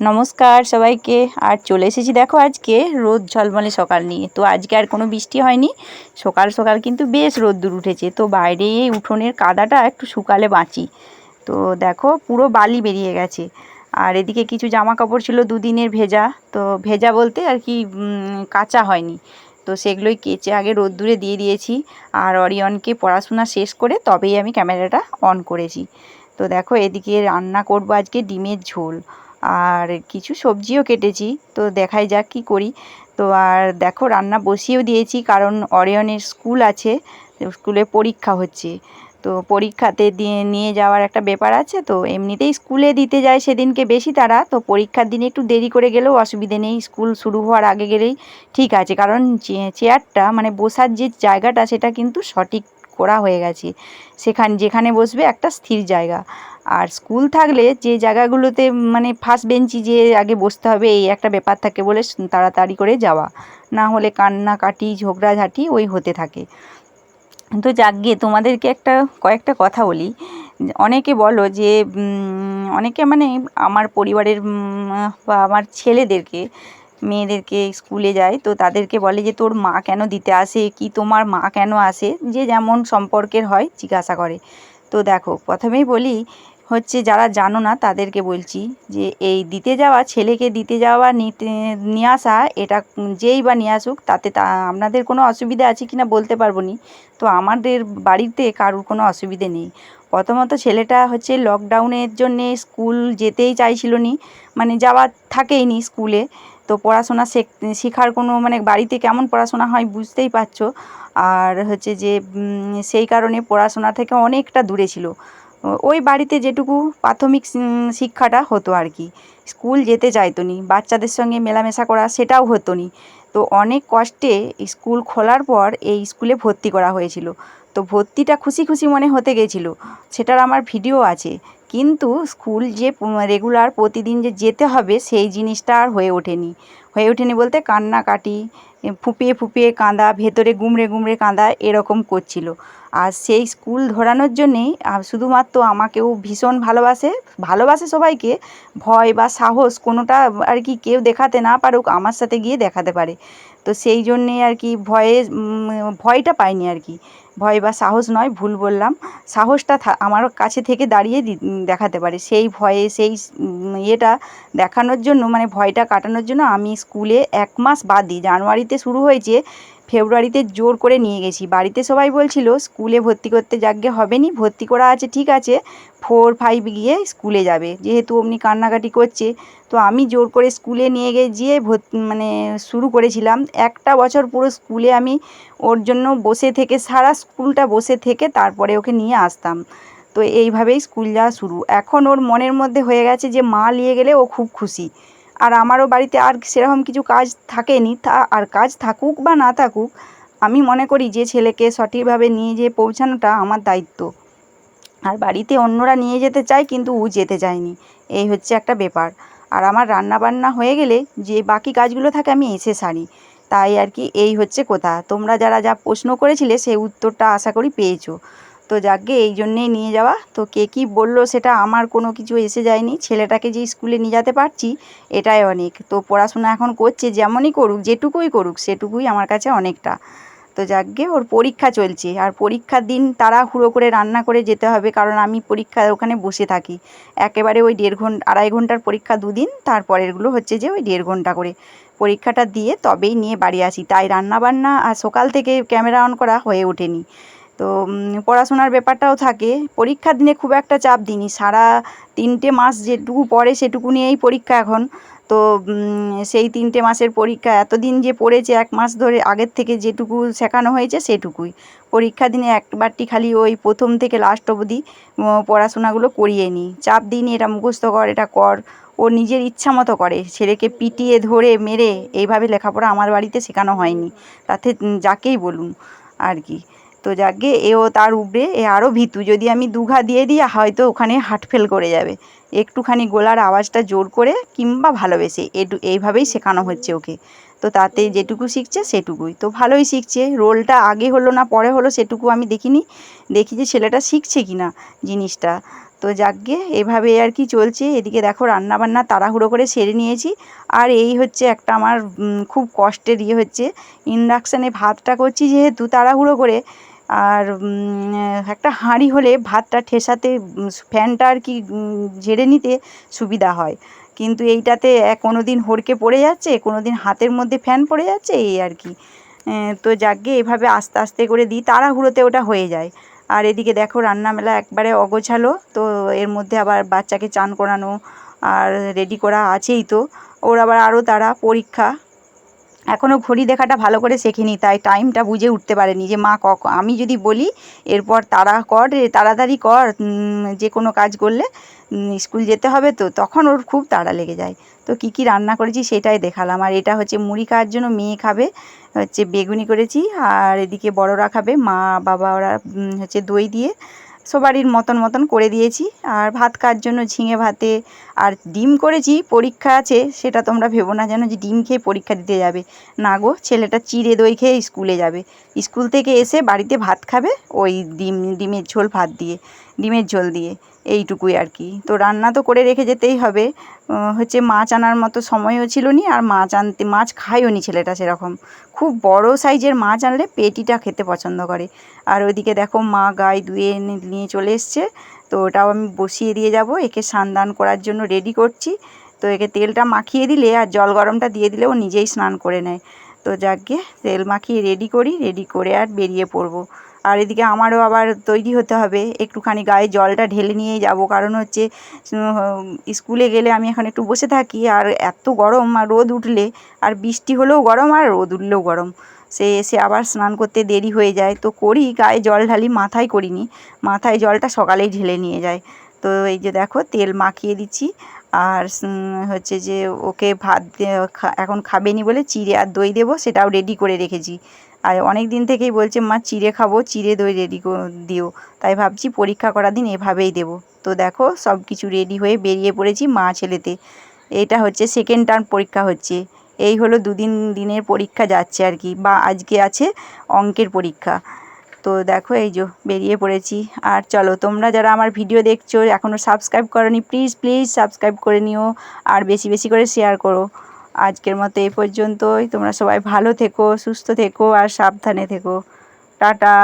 নমস্কার সবাইকে। আর চলে এসেছি দেখো আজকে রোদ ঝলমলে সকাল নিয়ে। তো আজকে আর কোনো বৃষ্টি হয়নি। সকাল সকাল কিন্তু বেশ রোদ্দুর উঠেছে। তো বাইরে এই উঠোনের কাদাটা একটু শুকালে বাঁচি। তো দেখো পুরো বালি বেরিয়ে গেছে। আর এদিকে কিছু জামা কাপড় ছিল দুদিনের ভেজা। তো ভেজা বলতে আর কি কাঁচা হয়নি। তো সেগুলোই কেচে আগে রোদ্দুরে দিয়ে দিয়েছি। আর অরিয়নকে পড়াশোনা শেষ করে তবেই আমি ক্যামেরাটা অন করেছি। তো দেখো এদিকে রান্না করব আজকে ডিমের ঝোল। আর কিছু সবজিও কেটেছি, তো দেখাই যাক কী করি। তো আর দেখো, রান্না বসিয়েও দিয়েছি, কারণ অরিয়নের স্কুল আছে স্কুলে পরীক্ষা হচ্ছে। তো পরীক্ষাতে দিয়ে নিয়ে যাওয়ার একটা ব্যাপার আছে, তো এমনিতেই স্কুলে দিতে যায় সেদিনকে বেশি তারা, তো পরীক্ষার দিনে একটু দেরি করে গেলেও অসুবিধে নেই, স্কুল শুরু হওয়ার আগে গেলেই ঠিক আছে। কারণ চেয়ারটা মানে বসার যে জায়গাটা, সেটা কিন্তু সঠিক করা হয়ে গেছে। সেখানে যেখানে বসবে একটা স্থির জায়গা। আর স্কুল থাকলে যে জায়গাগুলোতে মানে ফার্স্ট বেঞ্চি যে আগে বসতে হবে, এই একটা ব্যাপার থাকে বলে তাড়াতাড়ি করে যাওয়া। না হলে কান্নাকাটি, ঝগড়াঝাটি ওই হতে থাকে। তো যাকগে, তোমাদেরকে একটা কয়েকটা কথা বলি। অনেকে বলো যে অনেকে মানে আমার পরিবারের বা আমার ছেলেদেরকে মেয়েদেরকে স্কুলে যায় তো তাদেরকে বলে যে, তোর মা কেন দিতে আসে? কি তোমার মা কেন আসে? যে যেমন সম্পর্কের হয়, জিজ্ঞাসা করে। তো দেখো, প্রথমেই বলি হচ্ছে যারা জানো না, তাদেরকে বলছি যে, এই দিতে যাওয়া, ছেলেকে দিতে যাওয়া নিয়ে আসা, এটা যেই বা নিয়ে আসুক, তাতে তা, আপনাদের কোনো অসুবিধা আছে কি না বলতে পারব নি। তো আমাদের বাড়িতে কারুর কোনো অসুবিধে নেই। প্রথমত ছেলেটা হচ্ছে লকডাউনের জন্যে স্কুল যেতেই চাইছিল নি মানে যাওয়া থাকেই নি স্কুলে। তো পড়াশোনা শেখ- শেখার কোনো মানে বাড়িতে কেমন পড়াশোনা হয় বুঝতেই পারছ। আর হচ্ছে যে সেই কারণে পড়াশোনা থেকে অনেকটা দূরে ছিল। ওই বাড়িতে যেটুকু প্রাথমিক শিক্ষাটা হতো আর কি। স্কুল যেতে চাইতো নি বাচ্চাদের সঙ্গে মেলামেশা করা সেটাও হতো নি তো অনেক কষ্টে স্কুল খোলার পর এই স্কুলে ভর্তি করা হয়েছিল। তো ভর্তিটা খুশি খুশি মনে হতে গেছিল। সেটার আমার ভিডিও আছে। কিন্তু স্কুল যে রেগুলার প্রতিদিন যে যেতে হবে, সেই জিনিসটা আর হয়ে ওঠেনি। হয়ে ওঠেনি বলতে কান্নাকাটি, ফুপিয়ে ফুপিয়ে কাঁদা, ভেতরে গুমড়ে গুমড়ে কাঁদা এরকম করছিল। আর সেই স্কুল ধরানোর জন্যেই শুধুমাত্র আমাকেও ভীষণ ভালোবাসে ভালোবাসে সবাইকে, ভয় বা সাহস কোনোটা আর কি কেউ দেখাতে না পারুক, আমার সাথে গিয়ে দেখাতে পারে। তো সেই জন্যে আর কি ভয়ে ভয়টা পাইনি আর কি। ভয় বা সাহস নয়, ভুল বললাম। সাহসটা আমার কাছে থেকে দাঁড়িয়ে দেখাতে পারে। সেই ভয়ে, সেই ইয়েটা দেখানোর জন্য মানে ভয়টা কাটানোর জন্য আমি স্কুলে এক মাস বাদই, জানুয়ারিতে শুরু হয়েছে ফেব্রুয়ারিতে জোর করে নিয়ে গেছি। বাড়িতে সবাই বলছিল, স্কুলে ভর্তি করতে যাগ্গে হবে নি ভর্তি করা আছে, ঠিক আছে ফোর ফাইভ গিয়ে স্কুলে যাবে। যেহেতু অমনি কান্নাকাটি করছে, তো আমি জোর করে স্কুলে নিয়ে গিয়ে ভর্তি মানে শুরু করেছিলাম। একটা বছর পুরো স্কুলে আমি ওর জন্য বসে থেকে, সারা স্কুলটা বসে থেকে তারপরে ওকে নিয়ে আসতাম। তো এইভাবেই স্কুল যাওয়া শুরু। এখন ওর মনের মধ্যে হয়ে গেছে যে মা নিয়ে গেলে ও খুব খুশি। আর আমারও বাড়িতে আর সেরকম কিছু কাজ থাকেনি, তা আর কাজ থাকুক বা না থাকুক, আমি মনে করি যে ছেলেকে সঠিকভাবে নিয়ে যেয়ে পৌঁছানোটা আমার দায়িত্ব। আর বাড়িতে অন্যরা নিয়ে যেতে চায় কিন্তু ও যেতে চায়নি, এই হচ্ছে একটা ব্যাপার। আর আমার রান্না বান্না হয়ে গেলে যে বাকি কাজগুলো থাকে আমি এসে সারি, তাই আর কি এই হচ্ছে কথা। তোমরা যারা যা প্রশ্ন করেছিলে সেই উত্তরটা আশা করি পেয়েছ। তো যাকগে, এই জন্যেই নিয়ে যাওয়া। তো কে কী বলল সেটা আমার কোনো কিছু এসে যায়নি। ছেলেটাকে যে স্কুলে নিয়ে যেতে পারছি, এটাই অনেক। তো পড়াশোনা এখন করছে, যেমনই করুক, যেটুকুই করুক, সেটুকুই আমার কাছে অনেকটা। তো যাকগে, ওর পরীক্ষা চলছে। আর পরীক্ষার দিন তাড়াহুড়ো করে রান্না করে যেতে হবে, কারণ আমি পরীক্ষার ওখানে বসে থাকি। একেবারে ওই দেড় ঘণ্টা, আড়াই ঘণ্টার পরীক্ষা দুদিন, তারপরেরগুলো হচ্ছে যে ওই দেড় ঘণ্টা করে। পরীক্ষাটা দিয়ে তবেই নিয়ে বাড়ি আসি। তাই রান্না বান্না আর সকাল থেকে ক্যামেরা অন করা হয়ে ওঠেনি। তো পড়াশোনার ব্যাপারটাও থাকে। পরীক্ষার দিনে খুব একটা চাপ দিইনি। সারা তিনটে মাস যেটুকু পড়ে সেটুকু নিয়েই পরীক্ষা এখন। তো সেই তিনটে মাসের পরীক্ষা, এতদিন যে পড়েছে এক মাস ধরে, আগের থেকে যেটুকু শেখানো হয়েছে সেটুকুই। পরীক্ষা দিনে একবারটি খালি ওই প্রথম থেকে লাস্ট অবধি পড়াশোনাগুলো করিয়ে নিই। চাপ দিইনি, এটা মুখস্থ কর, এটা কর। ও নিজের ইচ্ছা মতো করে। ছেলেকে পিটিয়ে ধরে, মেরে এইভাবে লেখাপড়া আমার বাড়িতে শেখানো হয়নি। তাতে যাকেই বলুন, আর কি। তো যাকগে এও তার উপরে, এ আরও ভীতু। যদি আমি দুঘা দিয়ে দিই হয়তো ওখানে হার্ট ফেল করে যাবে। একটুখানি গলার আওয়াজটা জোর করে কিংবা ভালোবেসে, এটু, এইভাবেই শেখানো হচ্ছে ওকে। তো তাতে যেটুকু শিখছে, সেটুকুই। তো ভালোই শিখছে। রোলটা আগে হলো না, পরে হলো, সেটুকু আমি দেখিনি। দেখি যে ছেলেটা শিখছে কি না জিনিসটা। তো যাকগে এভাবে আর কি চলছে। এদিকে দেখো রান্না বান্না তাড়াহুড়ো করে সেরে নিয়েছি। আর এই হচ্ছে একটা আমার খুব কষ্টের ইয়ে হচ্ছে। ইন্ডাকশানে ভাতটা করছি যেহেতু তাড়াহুড়ো করে। আর একটা হাঁড়ি হলে ভাতটা ঠেসাতে ফ্যানটা আর কি ঝেড়ে নিতে সুবিধা হয়। কিন্তু এইটাতে কোনো দিন হড়কে পড়ে যাচ্ছে কোনো দিন হাতের মধ্যে ফ্যান পড়ে যাচ্ছে, এই আর কি। তো যাকগে, এভাবে আস্তে আস্তে করে দিই, তাড়াহুড়োতে ওটা হয়ে যায়। আর এদিকে দেখো, রান্নামেলা একবারে অগোছালো, তো এর মধ্যে আবার বাচ্চাকে চান করানো আর রেডি করা আছেই তো। ওর আবার আরও তারা পরীক্ষা এখনও ঘড়ি দেখাটা ভালো করে শেখেনি, তাই টাইমটা বুঝে উঠতে পারেনি যে, মা, কক, আমি যদি বলি, এরপর তাড়া কর তাড়াতাড়ি কর যে কোনো কাজ করলে স্কুল যেতে হবে তো। তখন ওর খুব তাড়া লেগে যায়। তো কী কী রান্না করেছি সেটাই দেখালাম। আর এটা হচ্ছে মুড়ি খাওয়ার জন্য মেয়ে খাবে, হচ্ছে বেগুনি করেছি, আর এদিকে বড়রা খাবে, মা, বাবা ওরা হচ্ছে দই দিয়ে সবারই মতন মতন করে দিয়েছি। আর ভাত খাওয়ার জন্য ঝিঙে ভাতে আর ডিম করেছি, পরীক্ষা আছে, সেটা তোমরা ভেবো না যেন যে ডিম খেয়ে পরীক্ষা দিতে যাবে। না গো, ছেলেটা চিড়ে দই খেয়ে স্কুলে যাবে। স্কুল থেকে এসে বাড়িতে ভাত খাবে ওই ডিম, ডিমের ঝোল ভাত দিয়ে, ডিমের ঝোল দিয়ে, এইটুকুই আর কি। তো রান্না তো করে রেখে যেতেই হবে। হচ্ছে মাছ আনার মতো সময়ও ছিল নি আর মাছ আনতে, মাছ খায়ও নি ছেলেটা সেরকম। খুব বড় সাইজের মাছ আনলে পেটিটা খেতে পছন্দ করে। আর ওইদিকে দেখো মা গায়ে ধুয়ে নিয়ে চলে এসছে। তো ওটাও আমি বসিয়ে দিয়ে যাব। একে স্নান দান করার জন্য রেডি করছি। তো একে তেলটা মাখিয়ে দিলে আর জল গরমটা দিয়ে দিলে ও নিজেই স্নান করে নেয়। তো যাকে তেল মাখিয়ে রেডি করি রেডি করে আর বেরিয়ে পড়ব। আর এদিকে আমারও আবার তৈরি হতে হবে। একটুখানি গায়ে জলটা ঢেলে নিয়েই যাব। কারণ হচ্ছে স্কুলে গেলে আমি এখন একটু বসে থাকি। আর এত গরম, আর রোদ উঠলে, আর বৃষ্টি হলেও গরম, আর রোদ উঠলেও গরম। সে এসে আবার স্নান করতে দেরি হয়ে যায়। তো করি, গায়ে জল ঢালি, মাথায় করিনি। মাথায় জলটা সকালেই ঢেলে নিয়ে যায়। তো এই যে দেখো, তেল মাখিয়ে দিচ্ছি। আর হচ্ছে যে ওকে ভাত এখন খাবেনি বলে চিড়ে আর দই দেবো, সেটাও রেডি করে রেখেছি। আর অনেক দিন থেকেই বলছে, মা, চিড়ে খাব, চিড়ে দই রেডি দিও। তাই ভাবছি পরীক্ষা করার দিন এভাবেই দেবো। তো দেখো সব কিছু রেডি হয়ে বেরিয়ে পড়েছি মা ছেলেতে। এটা হচ্ছে সেকেন্ড টার্ম পরীক্ষা হচ্ছে। এই হলো দুদিন দিনের পরীক্ষা যাচ্ছে আর কি, বা আজকে আছে অঙ্কের পরীক্ষা। তো দেখো এই যে বেরিয়ে পড়েছি। আর চলো, তোমরা যারা আমার ভিডিও দেখছ এখনও সাবস্ক্রাইব করনি প্লিজ প্লিজ সাবস্ক্রাইব করে নিও, আর বেশি বেশি করে শেয়ার করো। আজকের মতো এই পর্যন্তই। তোমরা সবাই ভালো থেকো, সুস্থ থেকো, আর সাবধানে থেকো। টাটা!